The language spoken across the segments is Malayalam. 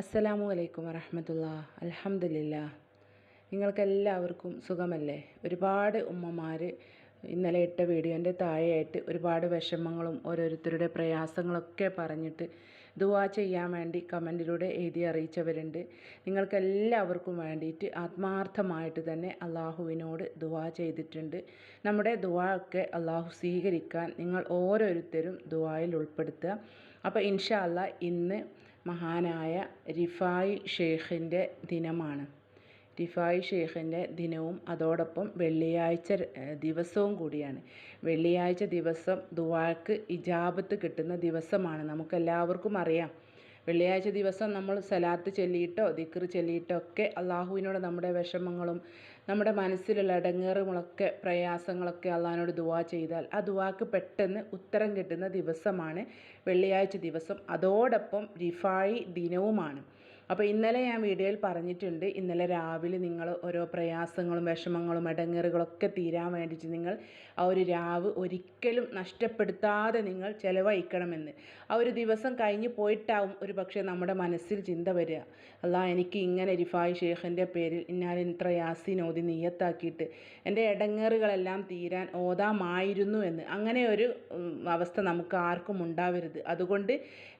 അസ്സലാമു അലൈക്കും വറഹമത്തുള്ള അൽഹംദുലില്ലാ നിങ്ങൾക്കെല്ലാവർക്കും സുഖമല്ലേ? ഒരുപാട് ഉമ്മമാർ ഇന്നലെ ഇട്ട വീഡിയോന്റെ താഴെയായിട്ട് ഒരുപാട് വിഷമങ്ങളും ഓരോരുത്തരുടെ പ്രയാസങ്ങളൊക്കെ പറഞ്ഞിട്ട് ദുവാ ചെയ്യാൻ വേണ്ടി കമന്റിലൂടെ എഴുതി അറിയിച്ചവരുണ്ട്. നിങ്ങൾക്കെല്ലാവർക്കും വേണ്ടിയിട്ട് ആത്മാർത്ഥമായിട്ട് തന്നെ അള്ളാഹുവിനോട് ദുവാ ചെയ്തിട്ടുണ്ട്. നമ്മുടെ ദുവാ ഒക്കെ അള്ളാഹു സ്വീകരിക്കാൻ നിങ്ങൾ ഓരോരുത്തരും ദുവായിൽ ഉൾപ്പെടുത്തുക. അപ്പോൾ ഇൻഷാല്ല ഇന്ന് മഹാനായ റിഫായി ഷെയ്ഖിന്റെ ദിനമാണ്. റിഫായി ഷെയ്ഖിന്റെ ദിനവും അതോടൊപ്പം വെള്ളിയാഴ്ച ദിവസവും കൂടിയാണ്. വെള്ളിയാഴ്ച ദിവസം ദുവാക്ക് ഇജാബത്ത് കിട്ടുന്ന ദിവസമാണ്. നമുക്കെല്ലാവർക്കും അറിയാം. വെള്ളിയാഴ്ച ദിവസം നമ്മൾ സലാത്ത് ചൊല്ലിയിട്ടോ ദിക്ർ ചൊല്ലിയിട്ടോ ഒക്കെ അള്ളാഹുവിനോട് നമ്മുടെ വിഷമങ്ങളും നമ്മുടെ മനസ്സിലുള്ള ഇടങ്ങേറുകളൊക്കെ പ്രയാസങ്ങളൊക്കെ അള്ളാഹിനോട് ദുവാ ചെയ്താൽ ആ ദുവാക്ക് പെട്ടെന്ന് ഉത്തരം കിട്ടുന്ന ദിവസമാണ് വെള്ളിയാഴ്ച ദിവസം. അതോടൊപ്പം റിഫായി ദിനവുമാണ്. അപ്പോൾ ഇന്നലെ ഞാൻ വീഡിയോയിൽ പറഞ്ഞിട്ടുണ്ട് ഇന്നലെ രാവിലെ നിങ്ങൾ ഓരോ പ്രയാസങ്ങളും വിഷമങ്ങളും ഇടങ്ങേറുകളൊക്കെ തീരാൻ വേണ്ടിയിട്ട് നിങ്ങൾ ആ ഒരു രാവ് ഒരിക്കലും നഷ്ടപ്പെടുത്താതെ നിങ്ങൾ ചിലവഴിക്കണമെന്ന്. ആ ഒരു ദിവസം കഴിഞ്ഞ് പോയിട്ടാവും ഒരു പക്ഷേ നമ്മുടെ മനസ്സിൽ ചിന്ത വരിക. അല്ല എനിക്ക് ഇങ്ങനെ റിഫായ് ഷേഖിന്റെ പേരിൽ ഞാൻ ഇത്ര യാസീൻ ഓതി നീയത്താക്കിയിട്ട് എന്റെ ഇടങ്ങേറുകളെല്ലാം തീരാൻ ഓതാമായിരുന്നു എന്ന്. അങ്ങനെ ഒരു അവസ്ഥ നമുക്ക് ആർക്കും ഉണ്ടാവരുത്. അതുകൊണ്ട്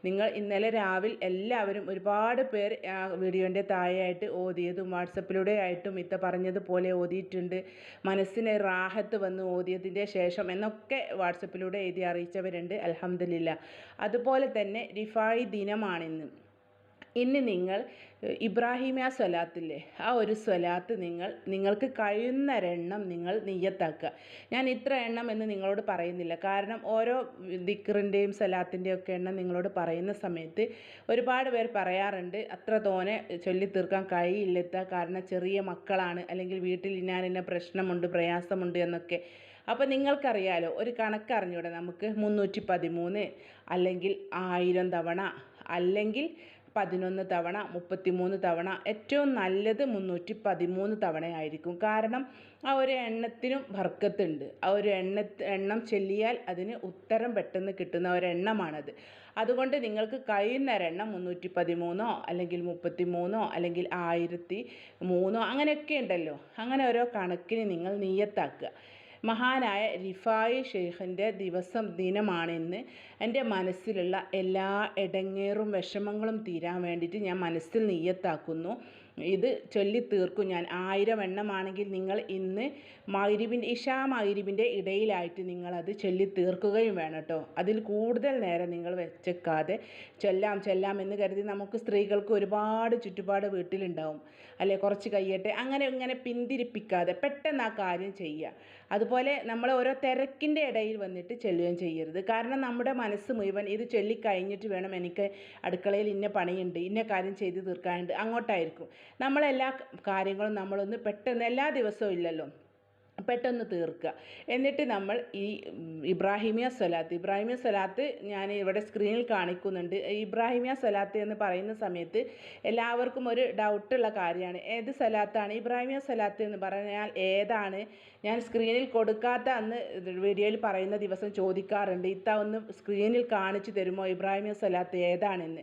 നിങ്ങൾ ഇന്നലെ രാവിലെ എല്ലാവരും ഒരുപാട് പേർ ആ വീഡിയോന്റെ താഴെയായിട്ട് ഓതിയതും വാട്സപ്പിലൂടെ ആയിട്ടും ഇത്ത പറഞ്ഞതുപോലെ ഓതിയിട്ടുണ്ട്. മനസ്സിന് റാഹത്ത് വന്ന് ഓതിയതിന്റെ ശേഷം എന്നൊക്കെ വാട്സപ്പിലൂടെ എഴുതി അറിയിച്ചവരുണ്ട്. അൽഹംദുലില്ല. അതുപോലെ തന്നെ റിഫായി ദിനമാണിന്ന്. ഇന്ന് നിങ്ങൾ ഏഹ്, ഇബ്രാഹിമിയ സ്വലാത്തില്ലേ? ആ ഒരു സ്വലാത്ത് നിങ്ങൾ നിങ്ങൾക്ക് കഴിയുന്നൊരെണ്ണം നിങ്ങൾ നിയ്യത്താക്കുക. ഞാൻ ഇത്ര എണ്ണം എന്ന് നിങ്ങളോട് പറയുന്നില്ല. കാരണം ഓരോ ദിക്കറിന്റെയും സ്വലാത്തിന്റെയും ഒക്കെ എണ്ണം നിങ്ങളോട് പറയുന്ന സമയത്ത് ഒരുപാട് പേർ പറയാറുണ്ട് അത്ര തോനെ ചൊല്ലി തീർക്കാൻ കഴിയില്ലെത്ത കാരണം ചെറിയ മക്കളാണ്. അല്ലെങ്കിൽ വീട്ടിൽ ഞാൻ ഇന്ന പ്രശ്നമുണ്ട് പ്രയാസമുണ്ട് എന്നൊക്കെ. അപ്പോൾ നിങ്ങൾക്കറിയാലോ ഒരു കണക്കറിഞ്ഞൂടെ നമുക്ക്? മുന്നൂറ്റി പതിമൂന്ന് അല്ലെങ്കിൽ ആയിരം തവണ അല്ലെങ്കിൽ പതിനൊന്ന് തവണ മുപ്പത്തിമൂന്ന് തവണ ഏറ്റവും നല്ലത് മുന്നൂറ്റി പതിമൂന്ന് തവണയായിരിക്കും. കാരണം ആ ഒരു എണ്ണത്തിനും ബർക്കത്തുണ്ട് ആ ഒരു എണ്ണ എണ്ണം ചെല്ലിയാൽ അതിന് ഉത്തരം പെട്ടെന്ന് കിട്ടുന്ന ഒരു എണ്ണമാണത്. അതുകൊണ്ട് നിങ്ങൾക്ക് കഴിയുന്നൊരെണ്ണം മുന്നൂറ്റി പതിമൂന്നോ അല്ലെങ്കിൽ മുപ്പത്തി മൂന്നോ അല്ലെങ്കിൽ ആയിരത്തി മൂന്നോ അങ്ങനെയൊക്കെ ഉണ്ടല്ലോ. അങ്ങനെ ഓരോ കണക്കിന് നിങ്ങൾ നീയത്താക്കുക മഹാനായ റിഫായി ഷെയ്ഖിന്റെ ദിവസം ദിനമാണെന്ന് എന്റെ മനസ്സിലുള്ള എല്ലാ ഇടങ്ങേറും വിഷമങ്ങളും തീരാൻ വേണ്ടിയിട്ട് ഞാൻ മനസ്സിൽ നീയത്താക്കുന്നു ഇത് ചൊല്ലി തീർക്കും ഞാൻ ആയിരം എണ്ണമാണെങ്കിൽ നിങ്ങൾ ഇന്ന് മൈരിബിന്റെ ഇഷാ മൈരിബിന്റെ ഇടയിലായിട്ട് നിങ്ങളത് ചൊല്ലി തീർക്കുകയും വേണം കേട്ടോ. അതിൽ കൂടുതൽ നേരം നിങ്ങൾ വെച്ചേക്കാതെ ചൊല്ലാം ചൊല്ലാം എന്ന് കരുതി നമുക്ക് സ്ത്രീകൾക്ക് ഒരുപാട് ചുറ്റുപാട് വീട്ടിലുണ്ടാവും. അല്ലെ കുറച്ച് കഴിയട്ടെ അങ്ങനെ ഇങ്ങനെ പിന്തിരിപ്പിക്കാതെ പെട്ടെന്ന് ആ കാര്യം ചെയ്യുക. അതുപോലെ നമ്മൾ ഓരോ തിരക്കിന്റെ ഇടയിൽ വന്നിട്ട് ചെല്ലുകയും ചെയ്യരുത്. കാരണം നമ്മുടെ മനസ്സ് മുഴുവൻ ഇത് ചൊല്ലിക്കഴിഞ്ഞിട്ട് വേണം എനിക്ക് അടുക്കളയിൽ ഇന്ന പണിയുണ്ട് ഇന്ന കാര്യം ചെയ്ത് തീർക്കാനുണ്ട് അങ്ങോട്ടായിരിക്കും. നമ്മളെല്ലാ കാര്യങ്ങളും നമ്മളൊന്ന് പെട്ടെന്ന് എല്ലാ ദിവസവും ഇല്ലല്ലോ. പെട്ടെന്ന് തീർക്കുക. എന്നിട്ട് നമ്മൾ ഈ ഇബ്രാഹിമിയ സ്വലാത്ത് ഇബ്രാഹിമിയ സ്വലാത്ത് ഞാൻ ഇവിടെ സ്ക്രീനിൽ കാണിക്കുന്നുണ്ട്. ഇബ്രാഹിമിയ സ്വലാത്ത് എന്ന് പറയുന്ന സമയത്ത് എല്ലാവർക്കും ഒരു ഡൗട്ടുള്ള കാര്യമാണ്. ഏത് സ്വലാത്താണ്? ഇബ്രാഹിമിയ സ്വലാത്ത് എന്ന് പറഞ്ഞാൽ ഏതാണ്? ഞാൻ സ്ക്രീനിൽ കൊടുക്കാത്ത അന്ന് വീഡിയോയിൽ പറയുന്ന ദിവസം ചോദിക്കാറുണ്ട്. ഇത്ത ഒന്ന് സ്ക്രീനിൽ കാണിച്ചു തരുമോ? ഇബ്രാഹിമിയ സ്വലാത്ത് ഏതാണെന്ന്.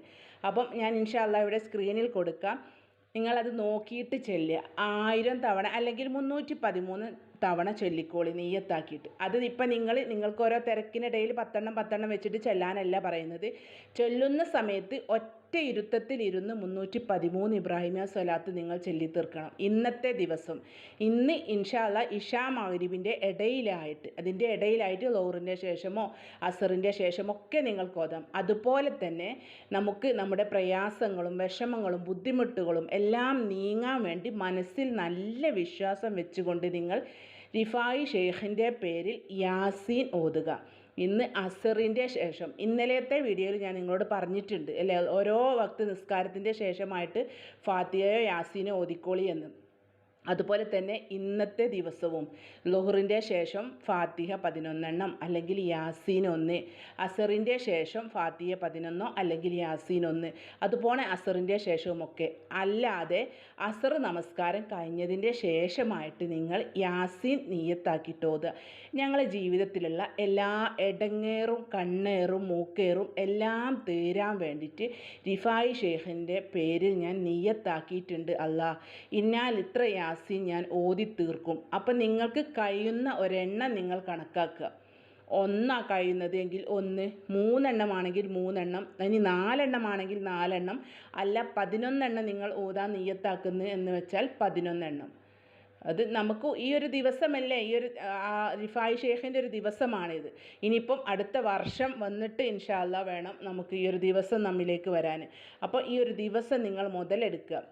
അപ്പം ഞാൻ ഇൻഷാല്ല ഇവിടെ സ്ക്രീനിൽ കൊടുക്കാം. നിങ്ങളത് നോക്കിയിട്ട് ചെല്ലുക. ആയിരം തവണ അല്ലെങ്കിൽ മുന്നൂറ്റി പതിമൂന്ന് തവണ ചൊല്ലിക്കോളി നെയ്യത്താക്കിയിട്ട്. അത് ഇപ്പം നിങ്ങൾ നിങ്ങൾക്ക് ഓരോ തിരക്കിനിടയിൽ പത്തെണ്ണം പത്തെണ്ണം വെച്ചിട്ട് ചെല്ലാനല്ല പറയുന്നത്. ചൊല്ലുന്ന സമയത്ത് ഒറ്റ ഇരുത്തത്തിൽ ഇരുന്ന് മുന്നൂറ്റി പതിമൂന്ന് ഇബ്രാഹിമിയ സ്വലാത്ത് നിങ്ങൾ ചൊല്ലി തീർക്കണം ഇന്നത്തെ ദിവസം. ഇന്ന് ഇൻഷാല്ല ഇഷാ മൗരിബിന്റെ ഇടയിലായിട്ട് അതിന്റെ ഇടയിലായിട്ട് ലോറിന്റെ ശേഷമോ അസറിന്റെ ശേഷമോ ഒക്കെ നിങ്ങൾക്ക് ഓതാം അതുപോലെ തന്നെ നമുക്ക് നമ്മുടെ പ്രയാസങ്ങളും വിഷമങ്ങളും ബുദ്ധിമുട്ടുകളും എല്ലാം നീങ്ങാൻ വേണ്ടി മനസ്സിൽ നല്ല വിശ്വാസം വെച്ചുകൊണ്ട് നിങ്ങൾ റിഫായി ഷെയ്ഖിന്റെ പേരിൽ യാസീൻ ഓതുക. ഇന്ന് അസറിന്റെ ശേഷം ഇന്നലത്തെ വീഡിയോയിൽ ഞാൻ നിങ്ങളോട് പറഞ്ഞിട്ടുണ്ട് അല്ലേ? ഓരോ വക്ത് നിസ്കാരത്തിന്റെ ശേഷമായിട്ട് ഫാത്തിയയോ യാസീനോ ഓതിക്കോളി എന്ന്. അതുപോലെ തന്നെ ഇന്നത്തെ ദിവസവും ലുഹറിന്റെ ശേഷം ഫാത്തിഹ പതിനൊന്നെണ്ണം അല്ലെങ്കിൽ യാസീൻ ഒന്ന് അസറിന്റെ ശേഷം ഫാത്തിഹ പതിനൊന്നോ അല്ലെങ്കിൽ യാസീൻ ഒന്ന് അതുപോലെ അസറിന്റെ ശേഷവുമൊക്കെ. അല്ലാതെ അസർ നമസ്കാരം കഴിഞ്ഞതിന്റെ ശേഷമായിട്ട് നിങ്ങൾ യാസീൻ നീയത്താക്കിട്ടോത് ഞങ്ങളെ ജീവിതത്തിലുള്ള എല്ലാ ഇടങ്ങേറും കണ്ണേറും മൂക്കേറും എല്ലാം തീരാൻ വേണ്ടിയിട്ട് റിഫായി ഷേഖിന്റെ പേരിൽ ഞാൻ നീയത്താക്കിയിട്ടുണ്ട് അല്ല ഇന്നാൽ ഇത്ര യാസീൻ ഞാൻ ഓതി തീർക്കും. അപ്പം നിങ്ങൾക്ക് കഴിയുന്ന ഒരെണ്ണം നിങ്ങൾ കണക്കാക്കുക. ഒന്നാ കഴിയുന്നത് എങ്കിൽ ഒന്ന് മൂന്നെണ്ണമാണെങ്കിൽ മൂന്നെണ്ണം ഇനി നാലെണ്ണമാണെങ്കിൽ നാലെണ്ണം അല്ല പതിനൊന്നെണ്ണം നിങ്ങൾ ഓതാൻ നീയത്താക്കുന്നു എന്ന് വെച്ചാൽ പതിനൊന്നെണ്ണം. അത് നമുക്ക് ഈ ഒരു ദിവസമല്ലേ ഈ ഒരു റിഫായി ഷേഖിന്റെ ഒരു ദിവസമാണിത്. ഇനിയിപ്പം അടുത്ത വർഷം വന്നിട്ട് ഇൻഷാല്ല വേണം നമുക്ക് ഈ ഒരു ദിവസം നമ്മിലേക്ക് വരാൻ. അപ്പോൾ ഈ ഒരു ദിവസം നിങ്ങൾ മുതലെടുക്കുക.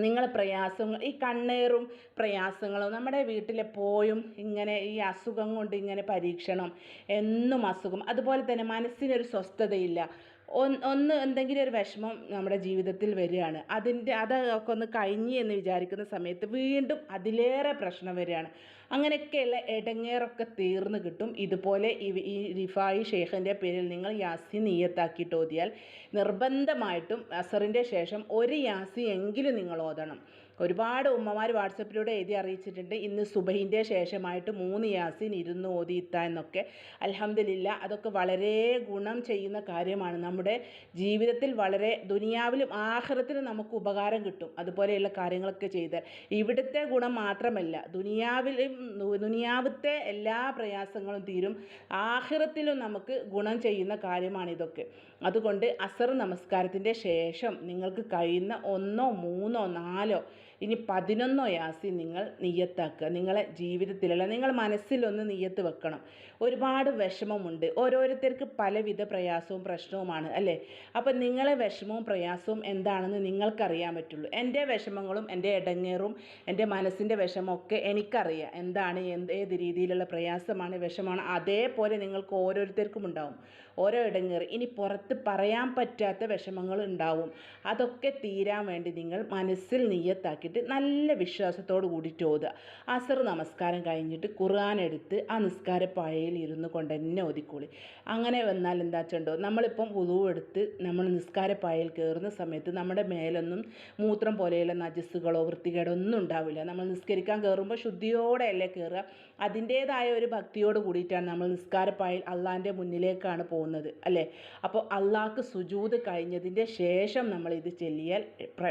നിങ്ങളെ പ്രയാസങ്ങൾ ഈ കണ്ണേറും പ്രയാസങ്ങളും നമ്മുടെ വീട്ടിലെപ്പോഴും ഇങ്ങനെ ഈ അസുഖം കൊണ്ട് ഇങ്ങനെ പരീക്ഷണം എന്നും അസുഖം. അതുപോലെ തന്നെ മനസ്സിനൊരു സ്വസ്ഥതയില്ല. ഒന്ന് എന്തെങ്കിലും ഒരു വിഷമം നമ്മുടെ ജീവിതത്തിൽ വരികയാണ്. അതിന്റെ അതൊക്കെ ഒന്ന് കഴിഞ്ഞ് എന്ന് വിചാരിക്കുന്ന സമയത്ത് വീണ്ടും അതിലേറെ പ്രശ്നം വരികയാണ്. അങ്ങനെയൊക്കെയുള്ള ഇടങ്ങേറൊക്കെ തീർന്നു കിട്ടും. ഇതുപോലെ ഈ റിഫായി ഷെയ്ഖിന്റെ പേരിൽ നിങ്ങൾ യാസി നീയത്താക്കിയിട്ട് ഓതിയാൽ നിർബന്ധമായിട്ടും അസറിന്റെ ശേഷം ഒരു യാസി എങ്കിലും നിങ്ങൾ ഓതണം. ഒരുപാട് ഉമ്മമാർ വാട്സപ്പിലൂടെ എഴുതി അറിയിച്ചിട്ടുണ്ട്. ഇന്ന് സുബഹിന്റെ ശേഷമായിട്ട് മൂന്ന് യാസിൻ ഇരുന്ന് ഓതിയിത്ത എന്നൊക്കെ. അൽഹംദുലില്ല അതൊക്കെ വളരെ ഗുണം ചെയ്യുന്ന കാര്യമാണ്. നമ്മുടെ ജീവിതത്തിൽ വളരെ ദുനിയാവിലും ആഹ്റത്തിലും നമുക്ക് ഉപകാരം കിട്ടും അതുപോലെയുള്ള കാര്യങ്ങളൊക്കെ ചെയ്ത്. ഇവിടുത്തെ ഗുണം മാത്രമല്ല ദുനിയാവിലും ദുനിയാവത്തെ എല്ലാ പ്രയാസങ്ങളും തീരും. ആഹ്റത്തിലും നമുക്ക് ഗുണം ചെയ്യുന്ന കാര്യമാണ് ഇതൊക്കെ. അതുകൊണ്ട് അസർ നമസ്കാരത്തിന്റെ ശേഷം നിങ്ങൾക്ക് കഴിയുന്ന ഒന്നോ മൂന്നോ നാലോ ഇനി പതിനൊന്നോ യാസി നിങ്ങൾ നിയ്യത്താക്കുക നിങ്ങളെ ജീവിതത്തിലുള്ള നിങ്ങൾ മനസ്സിലൊന്ന് നിയ്യത്ത് വെക്കണം. ഒരുപാട് വിഷമമുണ്ട്. ഓരോരുത്തർക്ക് പലവിധ പ്രയാസവും പ്രശ്നവുമാണ് അല്ലേ? അപ്പം നിങ്ങളെ വിഷമവും പ്രയാസവും എന്താണെന്ന് നിങ്ങൾക്കറിയാൻ പറ്റുള്ളൂ. എന്റെ വിഷമങ്ങളും എന്റെ ഇടങ്ങേറും എന്റെ മനസ്സിന്റെ വിഷമമൊക്കെ എനിക്കറിയാം. എന്താണ് എന്ത് ഏത് രീതിയിലുള്ള പ്രയാസമാണ് വിഷമാണ് അതേപോലെ നിങ്ങൾക്ക് ഓരോരുത്തർക്കും ഉണ്ടാവും. ഓരോ ഇടങ്ങേറ്. ഇനി പുറത്ത് പറയാൻ പറ്റാത്ത വിഷമങ്ങൾ ഉണ്ടാവും അതൊക്കെ തീരാൻ വേണ്ടി നിങ്ങൾ മനസ്സിൽ നീയത്താക്കിയിട്ട് നല്ല വിശ്വാസത്തോട് കൂടിയിട്ട് ഓതുക അസർ നമസ്കാരം കഴിഞ്ഞിട്ട് ഖുർആൻ എടുത്ത് ആ നിസ്കാര പായയിൽ ഇരുന്ന് കൊണ്ട് തന്നെ ഓതിക്കോളി. അങ്ങനെ വന്നാൽ എന്താ വെച്ചുണ്ടോ നമ്മളിപ്പം എടുത്ത് നമ്മൾ നിസ്കാരപ്പായയിൽ കയറുന്ന സമയത്ത് നമ്മുടെ മേലൊന്നും മൂത്രം പോലെയുള്ള നജസ്സുകളോ വൃത്തികേടോ ഒന്നും ഉണ്ടാവില്ല. നമ്മൾ നിസ്കരിക്കാൻ കയറുമ്പോൾ ശുദ്ധിയോടെയല്ലേ കയറുക. അതിന്റേതായ ഒരു ഭക്തിയോട് കൂടിയിട്ടാണ് നമ്മൾ നിസ്കാരപ്പായിൽ അള്ളാന്റെ മുന്നിലേക്കാണ് പോകുന്നത് അല്ലേ? അപ്പോൾ അള്ളാഹ്ക്ക് സുജൂത് കഴിഞ്ഞതിന്റെ ശേഷം നമ്മൾ ഇത് ചെല്ലിയാൽ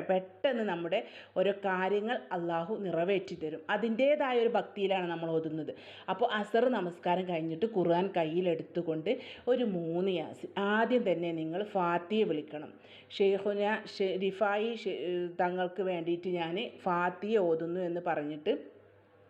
പെട്ടെന്ന് നമ്മുടെ ഓരോ കാര്യങ്ങൾ അള്ളാഹു നിറവേറ്റി തരും. അതിന്റേതായ ഒരു ഭക്തിയിലാണ് നമ്മൾ ഓതുന്നത്. അപ്പോൾ അസർ നമസ്കാരം കഴിഞ്ഞിട്ട് ഖുർആൻ കയ്യിലെടുത്തുകൊണ്ട് ഒരു മൂന്ന് യാസി ആദ്യം തന്നെ നിങ്ങൾ ഫാത്തിയെ വിളിക്കണം. ഷെയ്ഖുന ഷെ- റിഫായി ഷെ- തങ്ങൾക്ക് വേണ്ടിയിട്ട് ഞാൻ ഫാത്തിയെ ഓതുന്നു എന്ന് പറഞ്ഞിട്ട്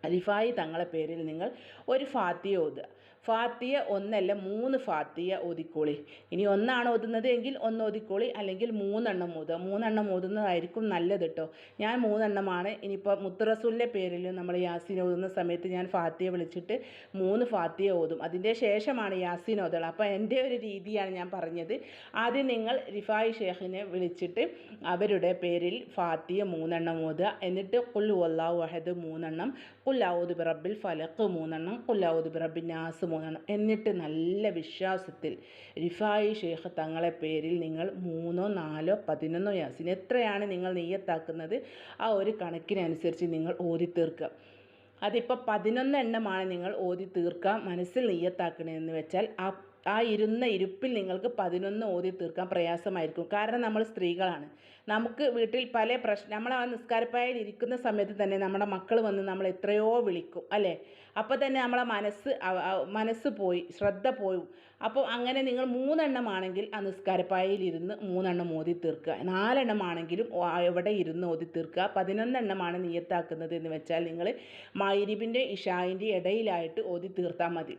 റിഫായി തങ്ങളെ പേരിൽ നിങ്ങൾ ഒരു ഫാത്തിയ ഓതുക ഫാത്തിയ ഒന്നല്ല മൂന്ന് ഫാത്തിയ ഓതിക്കോളി. ഇനി ഒന്നാണ് ഓതുന്നത് എങ്കിൽ ഒന്ന് ഓതിക്കോളി അല്ലെങ്കിൽ മൂന്നെണ്ണം ഓതുക. മൂന്നെണ്ണം ഓതുന്നതായിരിക്കും നല്ലത് കേട്ടോ ഞാൻ മൂന്നെണ്ണമാണ്. ഇനിയിപ്പോൾ മുത്തറസൂലിന്റെ പേരിൽ നമ്മൾ യാസീൻ ഓതുന്ന സമയത്ത് ഞാൻ ഫാത്തിയ വിളിച്ചിട്ട് മൂന്ന് ഫാത്തിയ ഓതും. അതിന്റെ ശേഷമാണ് യാസീൻ ഓതുക. അപ്പോൾ എന്റെ ഒരു രീതിയാണ് ഞാൻ പറഞ്ഞത്. ആദ്യം നിങ്ങൾ റിഫായി ഷേഖിനെ വിളിച്ചിട്ട് അവരുടെ പേരിൽ ഫാത്തിയ മൂന്നെണ്ണം ഓതുക. എന്നിട്ട് കുല്ലു ഒല്ലാ വഹദ് മൂന്നെണ്ണം. കുല്ലാവുദ് ബിറബിൽ ഫലക്ക് മൂന്നെണ്ണം. കുല്ലാവുദ് ബിറബിൻ നാസ് മൂന്നെണ്ണം എന്നിട്ട് നല്ല വിശ്വാസത്തിൽ റിഫായി ഷെയ്ഖ് തങ്ങളെ പേരിൽ നിങ്ങൾ മൂന്നോ നാലോ പതിനൊന്നോ യാസിൻ എത്രയാണ് നിങ്ങൾ നെയ്യത്താക്കുന്നത്? ആ ഒരു കണക്കിനനുസരിച്ച് നിങ്ങൾ ഓതി തീർക്കുക അതിപ്പോൾ പതിനൊന്ന് എണ്ണമാണ് നിങ്ങൾ ഓതി തീർക്കുക മനസ്സിൽ നെയ്യത്താക്കണമെന്ന് വെച്ചാൽ ആ ആ ഇരുന്ന ഇരുപ്പിൽ നിങ്ങൾക്ക് പതിനൊന്ന് ഓതി തീർക്കാൻ പ്രയാസമായിരിക്കും. കാരണം നമ്മൾ സ്ത്രീകളാണ്. നമുക്ക് വീട്ടിൽ പല പ്രശ്നം നമ്മൾ ആ നിസ്കാരപ്പായയിൽ ഇരിക്കുന്ന സമയത്ത് തന്നെ നമ്മുടെ മക്കൾ വന്ന് നമ്മൾ എത്രയോ വിളിക്കും അല്ലേ? അപ്പോൾ തന്നെ നമ്മളെ മനസ്സ് മനസ്സ് പോയി ശ്രദ്ധ പോയി അപ്പോൾ അങ്ങനെ നിങ്ങൾ മൂന്നെണ്ണമാണെങ്കിൽ ആ നിസ്കാരപ്പായയിൽ ഇരുന്ന് മൂന്നെണ്ണം ഓതി തീർക്കുക. നാലെണ്ണമാണെങ്കിലും എവിടെ ഇരുന്ന് ഓതി തീർക്കുക. പതിനൊന്നെണ്ണമാണ് നിയത്താക്കുന്നത് എന്ന് വെച്ചാൽ നിങ്ങൾ മൈരിബിന്റെ ഇഷായിന്റെ ഇടയിലായിട്ട് ഓതി തീർത്താൽ മതി.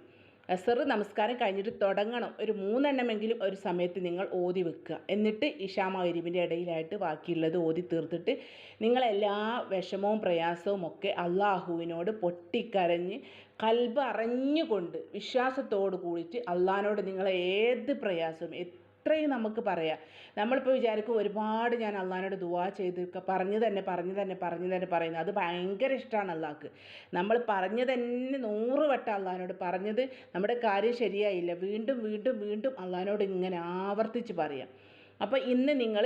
അസർ നമസ്കാരം കഴിഞ്ഞിട്ട് തുടങ്ങണം. ഒരു മൂന്നെണ്ണമെങ്കിലും ഒരു സമയത്ത് നിങ്ങൾ ഓതി വെക്കുക. എന്നിട്ട് ഇഷാമ മൈരിബിന്റെ ഇടയിലായിട്ട് ബാക്കിയുള്ളത് ഓതി തീർത്തിട്ട് നിങ്ങളെല്ലാ വിഷമവും പ്രയാസവും ഒക്കെ അള്ളാഹുവിനോട് പൊട്ടിക്കരഞ്ഞ് കൽബ് അറിഞ്ഞുകൊണ്ട് വിശ്വാസത്തോട് കൂടിയിട്ട് അള്ളാഹിനോട് നിങ്ങളെ ഏത് പ്രയാസവും അത്രയും നമുക്ക് പറയാം. നമ്മളിപ്പോൾ വിചാരിക്കും ഒരുപാട് ഞാൻ അള്ളഹാനോട് ദുവാ ചെയ്ത് പറഞ്ഞു തന്നെ പറഞ്ഞു തന്നെ പറഞ്ഞു തന്നെ പറയുന്നത്. അത് ഭയങ്കര ഇഷ്ടമാണ് അള്ളാഹ്ക്ക് നമ്മൾ പറഞ്ഞു തന്നെ നൂറ് വട്ടം അള്ളഹാനോട് പറഞ്ഞത് നമ്മുടെ കാര്യം ശരിയായില്ല. വീണ്ടും വീണ്ടും വീണ്ടും അള്ളഹാനോട് ഇങ്ങനെ ആവർത്തിച്ച് പറയാം. അപ്പോൾ ഇന്ന് നിങ്ങൾ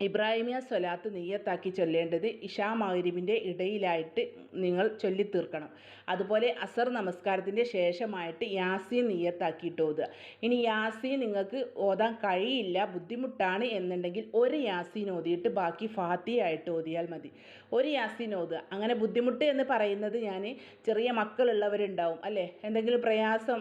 ഇബ്രാഹിമിയ സ്വലാത്ത് നെയ്യത്താക്കി ചൊല്ലേണ്ടത് ഇഷാ മഗ്രിബിന്റെ ഇടയിലായിട്ട് നിങ്ങൾ ചൊല്ലിത്തീർക്കണം. അതുപോലെ അസർ നമസ്കാരത്തിന്റെ ശേഷമായിട്ട് യാസീൻ നെയ്യത്താക്കിയിട്ട് ഓതുക ഇനി യാസീൻ നിങ്ങൾക്ക് ഓതാൻ കഴിയില്ല ബുദ്ധിമുട്ടാണ് എന്നുണ്ടെങ്കിൽ ഒരു യാസീൻ ഓതിയിട്ട് ബാക്കി ഫാത്തിയായിട്ട് ഓതിയാൽ മതി. ഒരു യാസീൻ ഓതുക അങ്ങനെ ബുദ്ധിമുട്ട് എന്ന് പറയുന്നത് ഞാൻ ചെറിയ മക്കളുള്ളവരുണ്ടാവും അല്ലേ? എന്തെങ്കിലും പ്രയാസം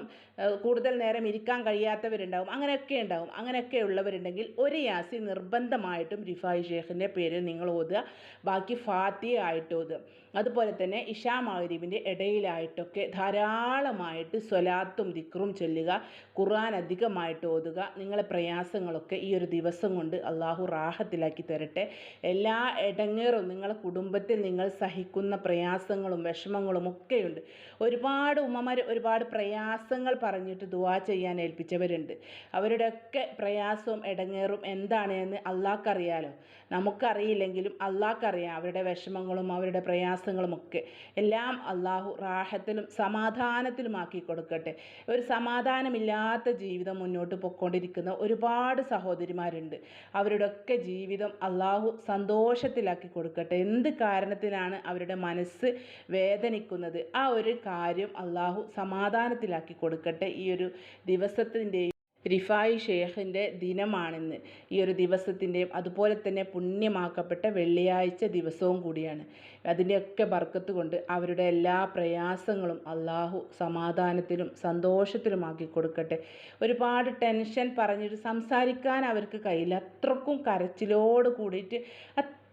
കൂടുതൽ നേരം ഇരിക്കാൻ കഴിയാത്തവരുണ്ടാവും. അങ്ങനെയൊക്കെ ഉണ്ടാവും. അങ്ങനെയൊക്കെ ഉള്ളവരുണ്ടെങ്കിൽ ഒരു യാസി നിർബന്ധമായിട്ടും റിഫായി ഷേഖിന്റെ പേര് നിങ്ങൾ ഓതുക. ബാക്കി ഫാത്തിയ ആയിട്ട് ഓതുക. അതുപോലെ തന്നെ ഇഷാ മഗ്രിബിന്റെ ഇടയിലായിട്ടൊക്കെ ധാരാളമായിട്ട് സ്വലാത്തും ദിക്റും ചൊല്ലുക. ഖുർആൻ അധികമായിട്ട് ഓതുക. നിങ്ങളെ പ്രയാസങ്ങളൊക്കെ ഈ ഒരു ദിവസം കൊണ്ട് അള്ളാഹു റാഹത്തിലാക്കി തരട്ടെ. എല്ലാ ഇടങ്ങേറും നിങ്ങളെ കുടുംബത്തിൽ നിങ്ങൾ സഹിക്കുന്ന പ്രയാസങ്ങളും വിഷമങ്ങളും ഒക്കെയുണ്ട്. ഒരുപാട് ഉമ്മമാർ ഒരുപാട് പ്രയാസങ്ങൾ പറഞ്ഞിട്ട് ദുവാ ചെയ്യാൻ ഏൽപ്പിച്ചവരുണ്ട്. അവരുടെയൊക്കെ പ്രയാസവും ഇടങ്ങേറും എന്താണ് എന്ന് അള്ളാഹ്ക്കറിയാലോ. നമുക്കറിയില്ലെങ്കിലും അള്ളാഹ്ക്കറിയാം അവരുടെ വിഷമങ്ങളും അവരുടെ പ്രയാസങ്ങളും ഒക്കെ. എല്ലാം അള്ളാഹു റാഹത്തിലും സമാധാനത്തിലുമാക്കി കൊടുക്കട്ടെ. ഒരു സമാധാനമില്ലാത്ത ജീവിതം മുന്നോട്ട് പൊയ്ക്കൊണ്ടിരിക്കുന്ന ഒരുപാട് സഹോദരിമാരുണ്ട്. അവരുടെയൊക്കെ ജീവിതം അള്ളാഹു സന്തോഷത്തിലാക്കി കൊടുക്കട്ടെ. എന്ത് കാരണത്തിനാണ് അവരുടെ മനസ്സ് വേദനിക്കുന്നത്? ആ ഒരു കാര്യം അള്ളാഹു സമാധാനത്തിലാക്കി കൊടുക്കട്ടെ ഈ ഒരു ദിവസത്തിന്റെയും റിഫായി ഷേഖിന്റെ ദിനമാണിന്ന്. ഈ ഒരു ദിവസത്തിന്റെയും അതുപോലെ തന്നെ പുണ്യമാക്കപ്പെട്ട വെള്ളിയാഴ്ച ദിവസവും കൂടിയാണ്. അതിന്റെയൊക്കെ ബർക്കത്ത് കൊണ്ട് അവരുടെ എല്ലാ പ്രയാസങ്ങളും അള്ളാഹു സമാധാനത്തിലും സന്തോഷത്തിലുമാക്കി കൊടുക്കട്ടെ. ഒരുപാട് ടെൻഷൻ പറഞ്ഞിട്ട് സംസാരിക്കാൻ അവർക്ക് കഴിയില്ല. അത്രക്കും കരച്ചിലോട് കൂടിയിട്ട്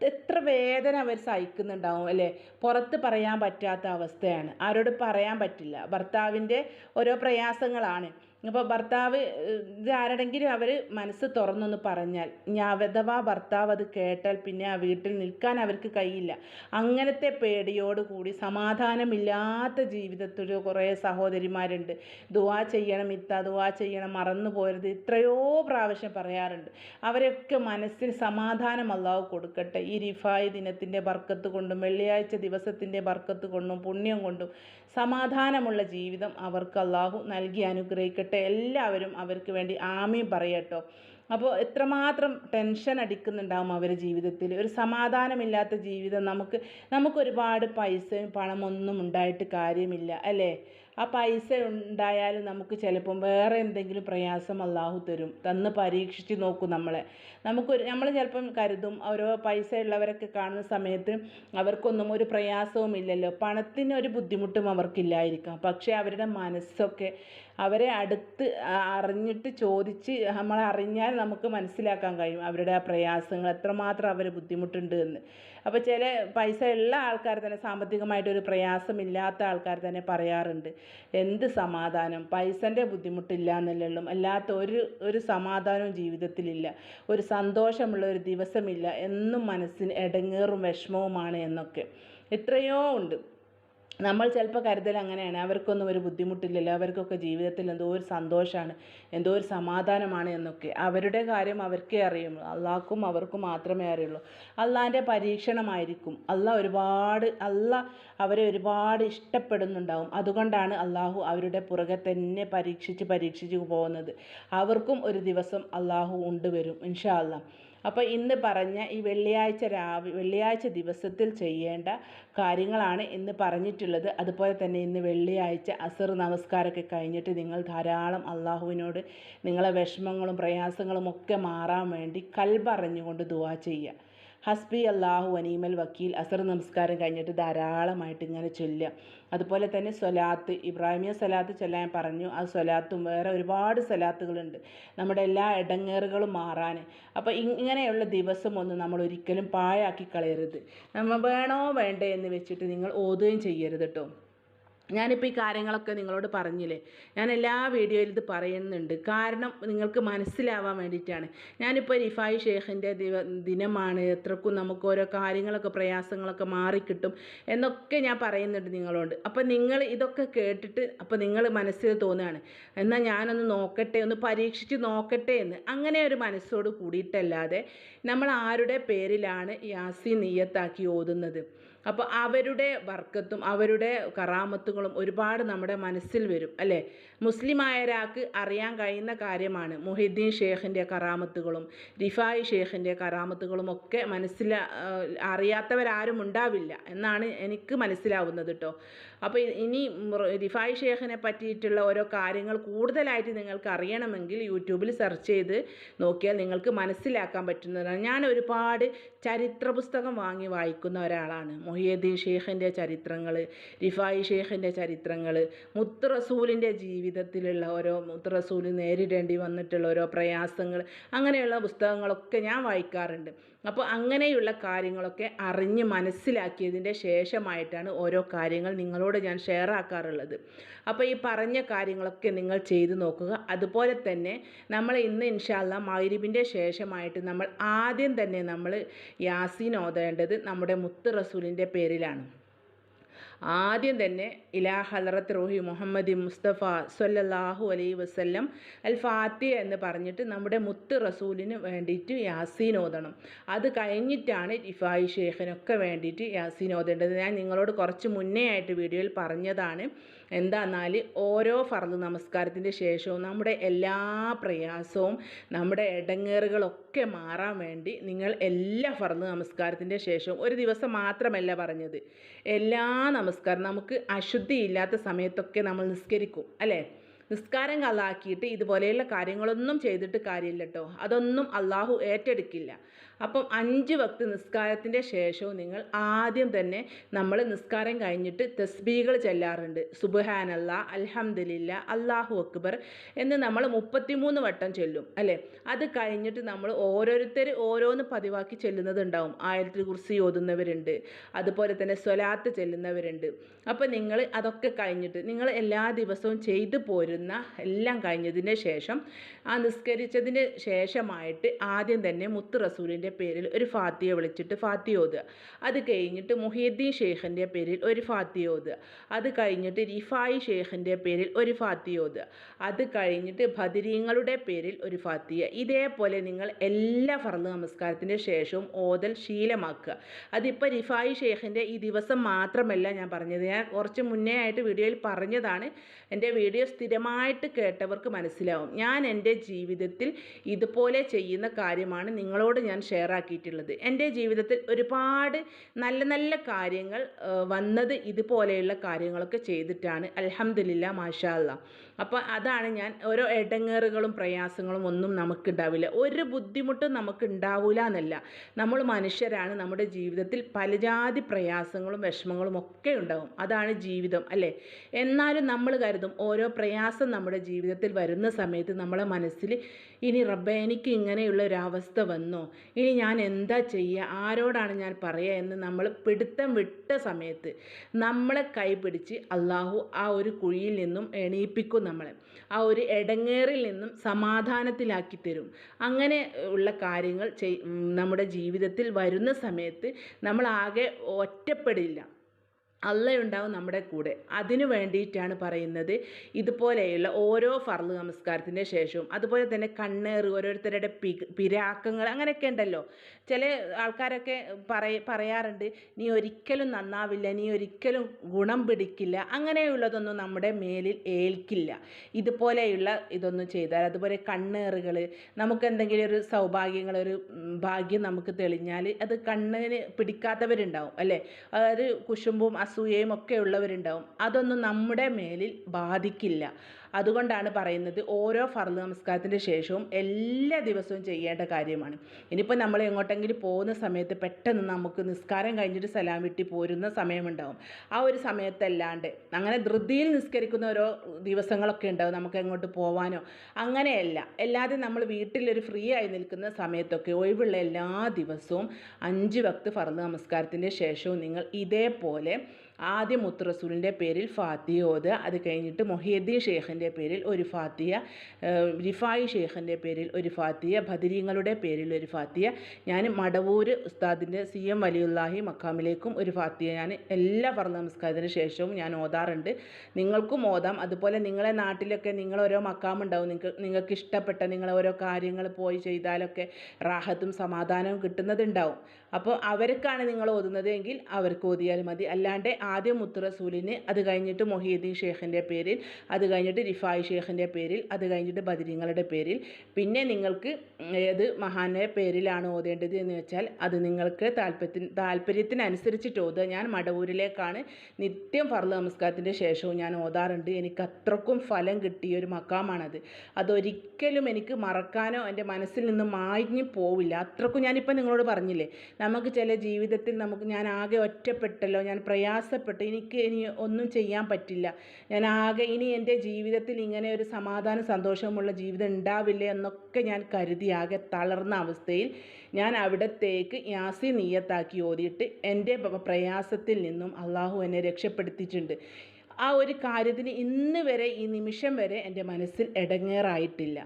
എത്ര വേദന അവർ സഹിക്കുന്നുണ്ടാവും അല്ലേ? പുറത്ത് പറയാൻ പറ്റാത്ത അവസ്ഥയാണ്. ആരോട് പറയാൻ പറ്റില്ല. ഭർത്താവിന്റെ ഓരോ പ്രയാസങ്ങളാണ്. അപ്പോൾ ഭർത്താവ് ഇത് ആരുടെങ്കിലും അവർ മനസ്സ് തുറന്നൊന്ന് പറഞ്ഞാൽ ഞാൻ അഥവാ ഭർത്താവ് അത് കേട്ടാൽ പിന്നെ ആ വീട്ടിൽ നിൽക്കാൻ അവർക്ക് കഴിയില്ല. അങ്ങനത്തെ പേടിയോട് കൂടി സമാധാനമില്ലാത്ത ജീവിതത്തിൽ കുറേ സഹോദരിമാരുണ്ട്. ദുവാ ചെയ്യണം ഇത്ത ദുവാ ചെയ്യണം മറന്നു പോരുത് ഇത്രയോ പ്രാവശ്യം പറയാറുണ്ട്. അവരൊക്കെ മനസ്സിന് സമാധാനം അള്ളാഹു കൊടുക്കട്ടെ. ഈ റിഫായ് ദിനത്തിന്റെ ബർക്കത്ത് കൊണ്ടും വെള്ളിയാഴ്ച ദിവസത്തിന്റെ ബർക്കത്ത് കൊണ്ടും പുണ്യം കൊണ്ടും സമാധാനമുള്ള ജീവിതം അവർക്ക് അള്ളാഹു നൽകി അനുഗ്രഹിക്കട്ടെ. എല്ലാവരും അവർക്ക് വേണ്ടി ആമീൻ പറയട്ടോ. അപ്പോൾ എത്രമാത്രം ടെൻഷൻ അടിക്കുന്നുണ്ടാവും അവരുടെ ജീവിതത്തിൽ. ഒരു സമാധാനമില്ലാത്ത ജീവിതം നമുക്ക് നമുക്കൊരുപാട് പൈസയും പണമൊന്നും ഉണ്ടായിട്ട് കാര്യമില്ല അല്ലേ? ആ പൈസ ഉണ്ടായാലും നമുക്ക് ചിലപ്പം വേറെ എന്തെങ്കിലും പ്രയാസം അള്ളാഹു തരും. തന്ന് പരീക്ഷിച്ച് നോക്കും നമ്മളെ. നമുക്കൊരു നമ്മൾ ചിലപ്പം കരുതും ഓരോ പൈസ ഉള്ളവരൊക്കെ കാണുന്ന സമയത്ത് അവർക്കൊന്നും ഒരു പ്രയാസവും ഇല്ലല്ലോ. പണത്തിന് ഒരു ബുദ്ധിമുട്ടും അവർക്കില്ലായിരിക്കാം. പക്ഷേ അവരുടെ മനസ്സൊക്കെ അവരെ അടുത്ത് അറിഞ്ഞിട്ട് ചോദിച്ച് നമ്മൾ അറിഞ്ഞാൽ നമുക്ക് മനസ്സിലാക്കാൻ കഴിയും അവരുടെ ആ പ്രയാസങ്ങൾ എത്രമാത്രം അവർ ബുദ്ധിമുട്ടുണ്ട് എന്ന്. അപ്പോൾ ചില പൈസ ഉള്ള ആൾക്കാർ തന്നെ സാമ്പത്തികമായിട്ട് ഒരു പ്രയാസമില്ലാത്ത ആൾക്കാർ തന്നെ പറയാറുണ്ട്. എന്ത് സമാധാനം? പൈസന്റെ ബുദ്ധിമുട്ടില്ല എന്നല്ലേ അല്ലാത്ത ഒരു ഒരു സമാധാനവും ജീവിതത്തിലില്ല. ഒരു സന്തോഷമുള്ള ഒരു ദിവസമില്ല. എന്നും മനസ്സിന് ഇടങ്ങേറും വിഷമവുമാണ് എന്നൊക്കെ. എത്രയോ ഉണ്ട്. നമ്മൾ ചിലപ്പോൾ കരുതൽ അങ്ങനെയാണ്. അവർക്കൊന്നും ഒരു ബുദ്ധിമുട്ടില്ലല്ലോ. അവർക്കൊക്കെ ജീവിതത്തിൽ എന്തോ ഒരു സന്തോഷമാണ് എന്തോ ഒരു സമാധാനമാണ് എന്നൊക്കെ. അവരുടെ കാര്യം അവർക്കേ അറിയുള്ളൂ. അള്ളാഹ്ക്കും അവർക്കും മാത്രമേ അറിയുള്ളൂ. അള്ളാഹിന്റെ പരീക്ഷണമായിരിക്കും. അള്ളാഹ് ഒരുപാട് അള്ളാഹ് അവരെ ഒരുപാട് ഇഷ്ടപ്പെടുന്നുണ്ടാവും. അതുകൊണ്ടാണ് അള്ളാഹു അവരുടെ പുറകെ തന്നെ പരീക്ഷിച്ച് പരീക്ഷിച്ച് പോകുന്നത്. അവർക്കും ഒരു ദിവസം അള്ളാഹു ഉണ്ട് വരും ഇൻഷാ അള്ളാഹ് അപ്പോൾ ഇന്ന് പറഞ്ഞ ഈ വെള്ളിയാഴ്ച രാവി വെള്ളിയാഴ്ച ദിവസത്തിൽ ചെയ്യേണ്ട കാര്യങ്ങളാണ് ഇന്ന് പറഞ്ഞിട്ടുള്ളത്. അതുപോലെ തന്നെ ഇന്ന് വെള്ളിയാഴ്ച അസർ നമസ്കാരമൊക്കെ കഴിഞ്ഞിട്ട് നിങ്ങൾ ധാരാളം അള്ളാഹുവിനോട് നിങ്ങളെ വിഷമങ്ങളും പ്രയാസങ്ങളും ഒക്കെ മാറാൻ വേണ്ടി കൽബറിഞ്ഞുകൊണ്ട് ദുവാ ചെയ്യുക. ഹസ്ബി അള്ളാഹു അനീമൽ വക്കീൽ. അസർ നമസ്കാരം കഴിഞ്ഞിട്ട് ധാരാളമായിട്ട് ഇങ്ങനെ ചൊല്ലുക. അതുപോലെ തന്നെ സ്വലാത്ത് ഇബ്രാഹിമിയ സ്വലാത്ത് ചൊല്ലാൻ പറഞ്ഞു. ആ സ്വലാത്തും വേറെ ഒരുപാട് സ്വലാത്തുകളുണ്ട്. നമ്മുടെ എല്ലാ ഇടങ്ങേറുകളും മാറാൻ. അപ്പോൾ ഇങ്ങനെയുള്ള ദിവസം ഒന്ന് നമ്മൾ ഒരിക്കലും പാഴാക്കി കളയരുത്. നമ്മൾ വേണോ വേണ്ടേ എന്ന് വെച്ചിട്ട് നിങ്ങൾ ഓതുകയും ചെയ്യരുത് കേട്ടോ ഞാനിപ്പോൾ ഈ കാര്യങ്ങളൊക്കെ നിങ്ങളോട് പറഞ്ഞില്ലേ? ഞാൻ എല്ലാ വീഡിയോയിലും ഇത് പറയുന്നുണ്ട്. കാരണം നിങ്ങൾക്ക് മനസ്സിലാവാൻ വേണ്ടിയിട്ടാണ്. ഞാനിപ്പോൾ റിഫായി ഷേഖിന്റെ ദിവ ദിനമാണ്. എത്രക്കും നമുക്ക് ഓരോ കാര്യങ്ങളൊക്കെ പ്രയാസങ്ങളൊക്കെ മാറിക്കിട്ടും എന്നൊക്കെ ഞാൻ പറയുന്നുണ്ട് നിങ്ങളോട്. അപ്പോൾ നിങ്ങൾ ഇതൊക്കെ കേട്ടിട്ട് അപ്പോൾ നിങ്ങൾ മനസ്സിൽ തോന്നുകയാണ് എന്നാൽ ഞാനൊന്ന് നോക്കട്ടെ ഒന്ന് പരീക്ഷിച്ച് നോക്കട്ടെ എന്ന്. അങ്ങനെ ഒരു മനസ്സോട് കൂടിയിട്ടല്ലാതെ നമ്മൾ ആരുടെ പേരിലാണ് യാസി നീയത്താക്കി ഓതുന്നത്? അപ്പോൾ അവരുടെ വർക്കത്തും അവരുടെ കറാമത്തുകളും ഒരുപാട് നമ്മുടെ മനസ്സിൽ വരും അല്ലേ? മുസ്ലിമായ ഒരാൾക്ക് അറിയാൻ കഴിയുന്ന കാര്യമാണ് മുഹിദ്ദീൻ ഷേഖിന്റെ കറാമത്തുകളും റിഫായി ഷേഖിന്റെ കറാമത്തുകളും ഒക്കെ മനസ്സിൽ അറിയാത്തവരാരും ഉണ്ടാവില്ല എന്നാണ് എനിക്ക് മനസ്സിലാവുന്നത് കേട്ടോ അപ്പോൾ ഇനി റിഫായി ഷേഖിനെ പറ്റിയിട്ടുള്ള ഓരോ കാര്യങ്ങൾ കൂടുതലായിട്ട് നിങ്ങൾക്ക് അറിയണമെങ്കിൽ യൂട്യൂബിൽ സെർച്ച് ചെയ്ത് നോക്കിയാൽ നിങ്ങൾക്ക് മനസ്സിലാക്കാൻ പറ്റുന്നതാണ്. ഞാൻ ഒരുപാട് ചരിത്ര പുസ്തകം വാങ്ങി വായിക്കുന്ന ഒരാളാണ് മൊഹിയദ്ദീൻ ഷേഖിന്റെ ചരിത്രങ്ങൾ റിഫായി ഷേഖിന്റെ ചരിത്രങ്ങൾ മുത്ത് റസൂലിന്റെ ജീവിതത്തിലുള്ള ഓരോ മുത്ത് നേരിടേണ്ടി വന്നിട്ടുള്ള ഓരോ പ്രയാസങ്ങൾ അങ്ങനെയുള്ള പുസ്തകങ്ങളൊക്കെ ഞാൻ വായിക്കാറുണ്ട്. അപ്പോൾ അങ്ങനെയുള്ള കാര്യങ്ങളൊക്കെ അറിഞ്ഞ് മനസ്സിലാക്കിയതിന്റെ ശേഷമായിട്ടാണ് ഓരോ കാര്യങ്ങൾ നിങ്ങളോട് ഞാൻ ഷെയർ ആക്കാറുള്ളത്. അപ്പോൾ ഈ പറഞ്ഞ കാര്യങ്ങളൊക്കെ നിങ്ങൾ ചെയ്തു നോക്കുക. അതുപോലെ തന്നെ നമ്മൾ ഇന്ന് ഇൻഷാല്ല മൈരിബിന്റെ ശേഷമായിട്ട് നമ്മൾ ആദ്യം തന്നെ നമ്മൾ യാസീൻ ഓതേണ്ടത് നമ്മുടെ മുത്ത് റസൂലിന്റെ പേരിലാണ്. ആദ്യം തന്നെ ഇലാ ഹലറത്ത് റോഹി മുഹമ്മദ് മുസ്തഫ സൊല്ലാഹു അലൈ വസ്ല്ലം അൽ ഫാത്തിയ എന്ന് പറഞ്ഞിട്ട് നമ്മുടെ മുത്ത് റസൂലിന് വേണ്ടിയിട്ട് യാസീൻ ഓതണം. അത് കഴിഞ്ഞിട്ടാണ് ഇഫായി ഷേഖിനൊക്കെ വേണ്ടിയിട്ട് യാസീൻ ഓതേണ്ടത്. ഞാൻ നിങ്ങളോട് കുറച്ച് മുന്നേ ആയിട്ട് വീഡിയോയിൽ പറഞ്ഞതാണ്. എന്താന്നാൽ ഓരോ ഫർദ് നമസ്കാരത്തിന്റെ ശേഷവും നമ്മുടെ എല്ലാ പ്രയാസവും നമ്മുടെ ഇടങ്ങേറുകളൊക്കെ മാറാൻ വേണ്ടി നിങ്ങൾ എല്ലാ ഫർദ് നമസ്കാരത്തിന്റെ ശേഷവും ഒരു ദിവസം മാത്രമല്ല പറഞ്ഞത്. എല്ലാ നമസ്കാരം നമുക്ക് അശുദ്ധിയില്ലാത്ത സമയത്തൊക്കെ നമ്മൾ നിസ്കരിക്കും അല്ലേ? നിസ്കാരം കളാക്കിയിട്ട് ഇതുപോലെയുള്ള കാര്യങ്ങളൊന്നും ചെയ്തിട്ട് കാര്യമില്ല കേട്ടോ അതൊന്നും അള്ളാഹു ഏറ്റെടുക്കില്ല. അപ്പം അഞ്ച് വക്ത് നിസ്കാരത്തിന്റെ ശേഷവും നിങ്ങൾ ആദ്യം തന്നെ നമ്മൾ നിസ്കാരം കഴിഞ്ഞിട്ട് തസ്ബീകൾ ചെല്ലാറുണ്ട്. സുബഹാനല്ല അൽഹംദുലില്ല അള്ളാഹു അക്ബർ എന്ന് നമ്മൾ മുപ്പത്തിമൂന്ന് വട്ടം ചെല്ലും അല്ലേ? അത് കഴിഞ്ഞിട്ട് നമ്മൾ ഓരോരുത്തർ ഓരോന്ന് പതിവാക്കി ചെല്ലുന്നതുണ്ടാവും. ആയിരത്തിൽ കുറിച്ച് ഓതുന്നവരുണ്ട് അതുപോലെ തന്നെ സ്വലാത്ത് ചെല്ലുന്നവരുണ്ട്. അപ്പോൾ നിങ്ങൾ അതൊക്കെ കഴിഞ്ഞിട്ട് നിങ്ങൾ എല്ലാ ദിവസവും ചെയ്തു പോരുന്ന എല്ലാം കഴിഞ്ഞതിന് ശേഷം ആ നിസ്കരിച്ചതിന് ശേഷമായിട്ട് ആദ്യം തന്നെ മുത്ത് റസൂലിന്റെ പേരിൽ ഒരു ഫാത്തിയ വിളിച്ചിട്ട് ഫാത്തിയ ഓതുക. അത് കഴിഞ്ഞിട്ട് മുഹിയുദ്ദീൻ ഷെയ്ഖിന്റെ പേരിൽ ഒരു ഫാത്തിയ ഓതുക. അത് കഴിഞ്ഞിട്ട് റിഫായി ഷെയ്ഖിന്റെ പേരിൽ ഒരു ഫാത്തിയ ഓതുക. അത് കഴിഞ്ഞിട്ട് ബദിരീങ്ങളുടെ പേരിൽ ഒരു ഫാത്തിയ ഇതേപോലെ നിങ്ങൾ എല്ലാ ഫർദ് നമസ്കാരത്തിന്റെ ശേഷവും ഓതൽ ശീലമാക്കുക. അതിപ്പോൾ റിഫായി ഷെയ്ഖിന്റെ ഈ ദിവസം മാത്രമല്ല ഞാൻ പറഞ്ഞത്. ഞാൻ കുറച്ച് മുന്നേ ആയിട്ട് വീഡിയോയിൽ പറഞ്ഞതാണ്. എന്റെ വീഡിയോ സ്ഥിരമായിട്ട് കേട്ടവർക്ക് മനസ്സിലാവും. ഞാൻ എന്റെ ജീവിതത്തിൽ ഇതുപോലെ ചെയ്യുന്ന കാര്യമാണ് നിങ്ങളോട് ഞാൻ ഷെയർ ആക്കിയിട്ടുള്ളത് എന്റെ ജീവിതത്തിൽ ഒരുപാട് നല്ല നല്ല കാര്യങ്ങൾ വന്നത് ഇതുപോലെയുള്ള കാര്യങ്ങളൊക്കെ ചെയ്തിട്ടാണ്. അലഹമില്ല മാഷാ അല്ലാ അപ്പോൾ അതാണ് ഞാൻ ഓരോ ഇടങ്ങേറുകളും പ്രയാസങ്ങളും ഒന്നും നമുക്കുണ്ടാവില്ല. ഒരു ബുദ്ധിമുട്ടും നമുക്ക് ഉണ്ടാവില്ല എന്നല്ല. നമ്മൾ മനുഷ്യരാണ്. നമ്മുടെ ജീവിതത്തിൽ പലജാതി പ്രയാസങ്ങളും വിഷമങ്ങളും ഒക്കെ ഉണ്ടാകും അതാണ് ജീവിതം അല്ലേ? എന്നാലും നമ്മൾ കരുതും ഓരോ പ്രയാസം നമ്മുടെ ജീവിതത്തിൽ വരുന്ന സമയത്ത് നമ്മളെ മനസ്സിൽ ഇനി റബ്ബെ എനിക്ക് ഇങ്ങനെയുള്ള ഒരു അവസ്ഥ വന്നോ? ഇനി ഞാൻ എന്താ ചെയ്യുക ആരോടാണ് ഞാൻ പറയുക എന്ന് നമ്മൾ പിടുത്തം വിട്ട സമയത്ത് നമ്മളെ കൈ പിടിച്ച് അള്ളാഹു ആ ഒരു കുഴിയിൽ നിന്നും എണീപ്പിക്കും നമ്മളെ. ആ ഒരു ഇടങ്ങേറിൽ നിന്നും സമാധാനത്തിലാക്കി തരും. അങ്ങനെ ഉള്ള കാര്യങ്ങൾ നമ്മുടെ ജീവിതത്തിൽ വരുന്ന സമയത്ത് നമ്മളാകെ ഒറ്റപ്പെടില്ല. അള്ളയുണ്ടാവും നമ്മുടെ കൂടെ. അതിനു വേണ്ടിയിട്ടാണ് പറയുന്നത്. ഇതുപോലെയുള്ള ഓരോ ഫർൾ നമസ്കാരത്തിന്റെ ശേഷവും അതുപോലെ തന്നെ കണ്ണേറ് ഓരോരുത്തരുടെ പി പിരാക്കങ്ങൾ അങ്ങനെയൊക്കെ ഉണ്ടല്ലോ. ചില ആൾക്കാരൊക്കെ പറയ പറയാറുണ്ട് നീ ഒരിക്കലും നന്നാവില്ല നീ ഒരിക്കലും ഗുണം പിടിക്കില്ല. അങ്ങനെയുള്ളതൊന്നും നമ്മുടെ മേലിൽ ഏൽക്കില്ല. ഇതുപോലെയുള്ള ഇതൊന്നും ചെയ്താൽ അതുപോലെ കണ്ണേറുകൾ നമുക്ക് എന്തെങ്കിലും ഒരു സൗഭാഗ്യങ്ങൾ ഒരു ഭാഗ്യം നമുക്ക് തെളിഞ്ഞാൽ അത് കണ്ണിന് പിടിക്കാത്തവരുണ്ടാവും അല്ലേ? അതായത് കുശുമ്പും അസൂയയും ഒക്കെ ഉള്ളവരുണ്ടാവും. അതൊന്നും നമ്മുടെ മേലിൽ ബാധിക്കില്ല. അതുകൊണ്ടാണ് പറയുന്നത് ഓരോ ഫർദ് നമസ്കാരത്തിന്റെ ശേഷവും എല്ലാ ദിവസവും ചെയ്യേണ്ട കാര്യമാണ്. ഇനിയിപ്പോൾ നമ്മൾ എങ്ങോട്ടെങ്കിലും പോകുന്ന സമയത്ത് പെട്ടെന്ന് നമുക്ക് നിസ്കാരം കഴിഞ്ഞിട്ട് സലാം വിട്ടി പോരുന്ന സമയമുണ്ടാവും. ആ ഒരു സമയത്തല്ലാണ്ട് അങ്ങനെ ധൃതിയിൽ നിസ്കരിക്കുന്ന ഓരോ ദിവസങ്ങളൊക്കെ ഉണ്ടാവും നമുക്ക് എങ്ങോട്ട് പോകാനോ അങ്ങനെയല്ല. അല്ലാതെ നമ്മൾ വീട്ടിലൊരു ഫ്രീ ആയി നിൽക്കുന്ന സമയത്തൊക്കെ ഒഴിവുള്ള എല്ലാ ദിവസവും അഞ്ച് വക്ത് ഫർദ് നമസ്കാരത്തിന്റെ ശേഷവും നിങ്ങൾ ഇതേപോലെ ആദ്യം മുത്തറസൂലിന്റെ പേരിൽ ഫാത്തിയ ഓതുക അത് കഴിഞ്ഞിട്ട് മൊഹീദ്ദീൻ ഷേഖിന്റെ പേരിൽ ഒരു ഫാത്തിയ റിഫായി ഷേഖിന്റെ പേരിൽ ഒരു ഫാത്തിയ ഭദരീങ്ങളുടെ പേരിൽ ഒരു ഫാത്തിയ ഞാൻ മടവൂർ ഉസ്താദിന്റെ സി എം വലിയുല്ലാഹി മക്കാമിലേക്കും ഒരു ഫാത്തിയ ഞാൻ എല്ലാ പറഞ്ഞ നമസ്കാരത്തിന് ശേഷവും ഞാൻ ഓതാറുണ്ട്. നിങ്ങൾക്കും ഓതാം. അതുപോലെ നിങ്ങളെ നാട്ടിലൊക്കെ നിങ്ങൾ ഓരോ മക്കാമുണ്ടാവും നിങ്ങൾക്ക് നിങ്ങൾക്ക് ഇഷ്ടപ്പെട്ട നിങ്ങൾ ഓരോ കാര്യങ്ങൾ പോയി ചെയ്താലൊക്കെ റാഹത്തും സമാധാനവും കിട്ടുന്നതുണ്ടാവും. അപ്പോൾ അവർക്കാണ് നിങ്ങൾ ഓതുന്നത് എങ്കിൽ അവർക്ക് ഓതിയാൽ മതി. അല്ലാണ്ട് ആദ്യം മുത്തുറസൂലിന് അത് കഴിഞ്ഞിട്ട് മൊഹീദ്ദീൻ ഷേഖിന്റെ പേരിൽ അത് കഴിഞ്ഞിട്ട് റിഫായി ഷേഖിന്റെ പേരിൽ അത് കഴിഞ്ഞിട്ട് ബദരിങ്ങളുടെ പേരിൽ. പിന്നെ നിങ്ങൾക്ക് ഏത് മഹാനെ പേരിലാണ് ഓതേണ്ടത് എന്ന് വെച്ചാൽ അത് നിങ്ങൾക്ക് താല്പര്യത്തിന് താല്പര്യത്തിനനുസരിച്ചിട്ട് ഓതുക. ഞാൻ മടവൂരിലേക്കാണ് നിത്യം ഫർദ് നമസ്കാരത്തിന്റെ ശേഷവും ഞാൻ ഓതാറുണ്ട്. എനിക്ക് അത്രക്കും ഫലം കിട്ടിയ ഒരു മക്കാമാണത്. അതൊരിക്കലും എനിക്ക് മറക്കാനോ എന്റെ മനസ്സിൽ നിന്ന് മാഞ്ഞു പോവില്ല. അത്രക്കും ഞാനിപ്പോൾ നിങ്ങളോട് പറഞ്ഞില്ലേ നമുക്ക് ചില ജീവിതത്തിൽ നമുക്ക് ഞാൻ ആകെ ഒറ്റപ്പെട്ടല്ലോ ഞാൻ പ്രയാസപ്പെട്ടു എനിക്ക് ഇനി ഒന്നും ചെയ്യാൻ പറ്റില്ല. ഞാൻ ആകെ ഇനി എന്റെ ജീവിതത്തിൽ ഇങ്ങനെ ഒരു സമാധാന സന്തോഷമുള്ള ജീവിതം ഉണ്ടാവില്ല എന്നൊക്കെ ഞാൻ കരുതി ആകെ തളർന്ന അവസ്ഥയിൽ ഞാൻ അവിടത്തേക്ക് യാസി നീയത്താക്കി ഓതിയിട്ട് എന്റെ പ്രയാസത്തിൽ നിന്നും അള്ളാഹു എന്നെ രക്ഷപ്പെടുത്തിയിട്ടുണ്ട്. ആ ഒരു കാര്യത്തിന് ഇന്ന് വരെ ഈ നിമിഷം വരെ എന്റെ മനസ്സിൽ ഇടങ്ങേറായിട്ടില്ല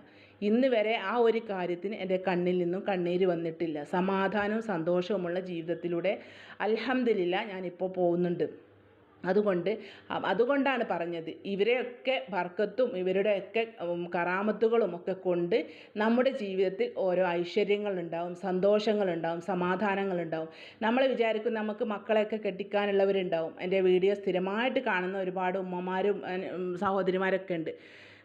ഇന്ന് വരെ ആ ഒരു കാര്യത്തിന് എന്റെ കണ്ണിൽ നിന്നും കണ്ണീര് വന്നിട്ടില്ല. സമാധാനവും സന്തോഷവുമുള്ള ജീവിതത്തിലൂടെ അലഹമില്ല ഞാനിപ്പോൾ പോകുന്നുണ്ട്. അതുകൊണ്ട് അതുകൊണ്ടാണ് പറഞ്ഞത്. ഇവരെയൊക്കെ ബർക്കത്തും ഇവരുടെയൊക്കെ കറാമത്തുകളും ഒക്കെ കൊണ്ട് നമ്മുടെ ജീവിതത്തിൽ ഓരോ ഐശ്വര്യങ്ങളുണ്ടാവും സന്തോഷങ്ങളുണ്ടാവും സമാധാനങ്ങളുണ്ടാവും. നമ്മൾ വിചാരിക്കും നമുക്ക് മക്കളെയൊക്കെ കെട്ടിക്കാനുള്ളവരുണ്ടാവും. എന്റെ വീഡിയോ സ്ഥിരമായിട്ട് കാണുന്ന ഒരുപാട് ഉമ്മമാരും സഹോദരിമാരൊക്കെ ഉണ്ട്.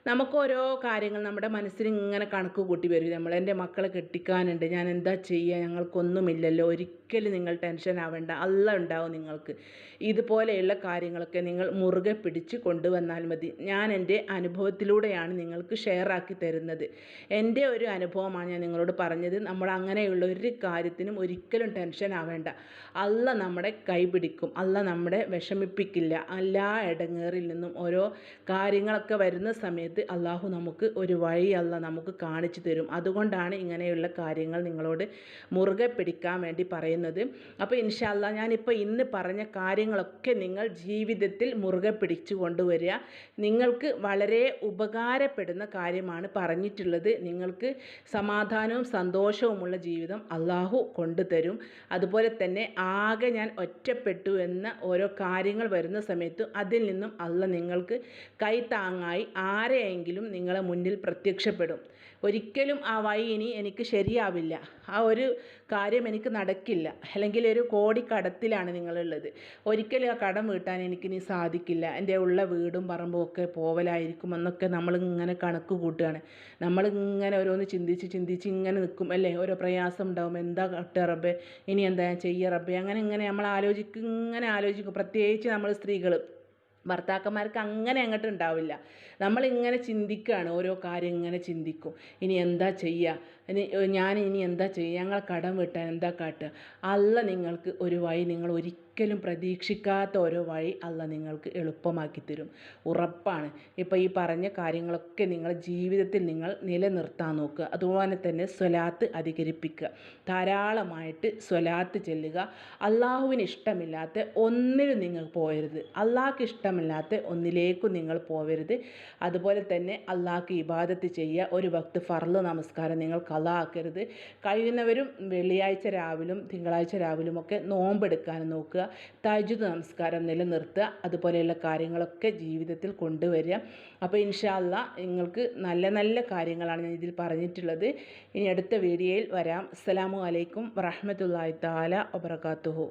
നമുക്ക് ഓരോ കാര്യങ്ങൾ നമ്മുടെ മനസ്സിൽ ഇങ്ങനെ കണക്ക് കൂട്ടി വരും. നമ്മൾ എന്റെ മക്കളെ കെട്ടിക്കാനുണ്ട്. ഞാൻ എന്താ ചെയ്യുക? ഞങ്ങൾക്കൊന്നുമില്ലല്ലോ. ഒരിക്കലും നിങ്ങൾ ടെൻഷൻ ആവേണ്ട. അല്ല ഉണ്ടാവും നിങ്ങൾക്ക്. ഇതുപോലെയുള്ള കാര്യങ്ങളൊക്കെ നിങ്ങൾ മുറുകെ പിടിച്ച് കൊണ്ടുവന്നാൽ മതി. ഞാൻ എന്റെ അനുഭവത്തിലൂടെയാണ് നിങ്ങൾക്ക് ഷെയർ ആക്കി തരുന്നത്. എന്റെ ഒരു അനുഭവമാണ് ഞാൻ നിങ്ങളോട് പറഞ്ഞത്. നമ്മൾ അങ്ങനെയുള്ള ഒരു കാര്യത്തിനും ഒരിക്കലും ടെൻഷൻ ആവേണ്ട. അല്ല നമ്മുടെ കൈപിടിക്കും അല്ല നമ്മളെ വിഷമിപ്പിക്കില്ല. എല്ലാ ഇടങ്ങേറിൽ നിന്നും ഓരോ കാര്യങ്ങളൊക്കെ വരുന്ന സമയത്ത് അള്ളാഹു നമുക്ക് ഒരു വഴി അല്ല നമുക്ക് കാണിച്ചു തരും. അതുകൊണ്ടാണ് ഇങ്ങനെയുള്ള കാര്യങ്ങൾ നിങ്ങളോട് മുറുകെ പിടിക്കാൻ വേണ്ടി പറയുന്നത്. അപ്പോൾ ഇൻഷാല്ല ഞാനിപ്പോൾ ഇന്ന് പറഞ്ഞ കാര്യങ്ങളൊക്കെ നിങ്ങൾ ജീവിതത്തിൽ മുറുകെ പിടിച്ചു കൊണ്ടുവരിക. നിങ്ങൾക്ക് വളരെ ഉപകാരപ്പെടുന്ന കാര്യമാണ് പറഞ്ഞിട്ടുള്ളത്. നിങ്ങൾക്ക് സമാധാനവും സന്തോഷവുമുള്ള ജീവിതം അള്ളാഹു കൊണ്ടുതരും. അതുപോലെ തന്നെ ആകെ ഞാൻ ഒറ്റപ്പെട്ടു എന്ന ഓരോ കാര്യങ്ങൾ വരുന്ന സമയത്ത് അതിൽ നിന്നും അല്ല നിങ്ങൾക്ക് കൈത്താങ്ങായി ആരെയെങ്കിലും നിങ്ങളെ മുന്നിൽ പ്രത്യക്ഷപ്പെടും. ഒരിക്കലും ആ വഴി ഇനി എനിക്ക് ശരിയാവില്ല. ആ ഒരു കാര്യം എനിക്ക് നടക്കില്ല. അല്ലെങ്കിൽ ഒരു കോടി കടത്തിലാണ് നിങ്ങളുള്ളത്. ഒരിക്കലും ആ കടം വീട്ടാൻ എനിക്കിനി സാധിക്കില്ല. എന്റെ ഉള്ള വീടും പറമ്പും ഒക്കെ പോവലായിരിക്കും എന്നൊക്കെ നമ്മൾ ഇങ്ങനെ കണക്ക് കൂട്ടുകയാണ്. നമ്മൾ ഇങ്ങനെ ഓരോന്ന് ചിന്തിച്ച് ചിന്തിച്ച് ഇങ്ങനെ നിൽക്കും അല്ലേ? ഓരോ പ്രയാസം ഉണ്ടാവും. എന്താ കട്ടുക ഇനി എന്താ ചെയ്യുക റബ്ബേ? അങ്ങനെ ഇങ്ങനെ നമ്മൾ ആലോചിക്കും ഇങ്ങനെ ആലോചിക്കും. പ്രത്യേകിച്ച് നമ്മൾ സ്ത്രീകൾ ഭർത്താക്കന്മാർക്ക് അങ്ങനെ അങ്ങോട്ട് ഉണ്ടാവില്ല. നമ്മളിങ്ങനെ ചിന്തിക്കുകയാണ് ഓരോ കാര്യം ഇങ്ങനെ ചിന്തിക്കും. ഇനി എന്താ ചെയ്യുക? ഇനി ഞാൻ ഇനി എന്താ ചെയ്യുക? ഞങ്ങൾ കടം വീട്ടാൻ എന്താ കാട്ടുക? അല്ല നിങ്ങൾക്ക് ഒരു വഴി നിങ്ങൾ ഒരിക്കലും പ്രതീക്ഷിക്കാത്ത ഓരോ വഴി അല്ല നിങ്ങൾക്ക് എളുപ്പമാക്കി തരും. ഉറപ്പാണ്. ഇപ്പോൾ ഈ പറഞ്ഞ കാര്യങ്ങളൊക്കെ നിങ്ങൾ ജീവിതത്തിൽ നിങ്ങൾ നിലനിർത്താൻ നോക്കുക. അതുപോലെ തന്നെ സ്വലാത്ത് അധികരിപ്പിക്കുക. ധാരാളമായിട്ട് സ്വലാത്ത് ചെല്ലുക. അള്ളാഹുവിന് ഇഷ്ടമില്ലാത്ത ഒന്നിനും നിങ്ങൾ പോയരുത് അള്ളാഹ്ക്ക് ഇഷ്ടമില്ലാത്ത ഒന്നിലേക്കും നിങ്ങൾ പോവരുത്. അതുപോലെ തന്നെ അള്ളാഹ്ക്ക് ഇബാദത്ത് ചെയ്യുക. ഒരു ഭക്ത് ഫർൾ നമസ്കാരം നിങ്ങൾ കല ആക്കരുത്. കഴിയുന്നവരും വെള്ളിയാഴ്ച രാവിലും തിങ്കളാഴ്ച രാവിലും ഒക്കെ നോമ്പെടുക്കാൻ നോക്കുക. തജുദ് നമസ്കാരം നിലനിർത്തുക അതുപോലെയുള്ള കാര്യങ്ങളൊക്കെ ജീവിതത്തിൽ കൊണ്ടുവരിക. അപ്പോൾ ഇൻഷാല്ല നിങ്ങൾക്ക് നല്ല നല്ല കാര്യങ്ങളാണ് ഞാൻ ഇതിൽ പറഞ്ഞിട്ടുള്ളത്. ഇനി അടുത്ത വീഡിയോയിൽ വരാം. അസ്സലാമു അലൈക്കും വറഹ്മത്തുള്ളാഹി തആല വബറകാതുഹു.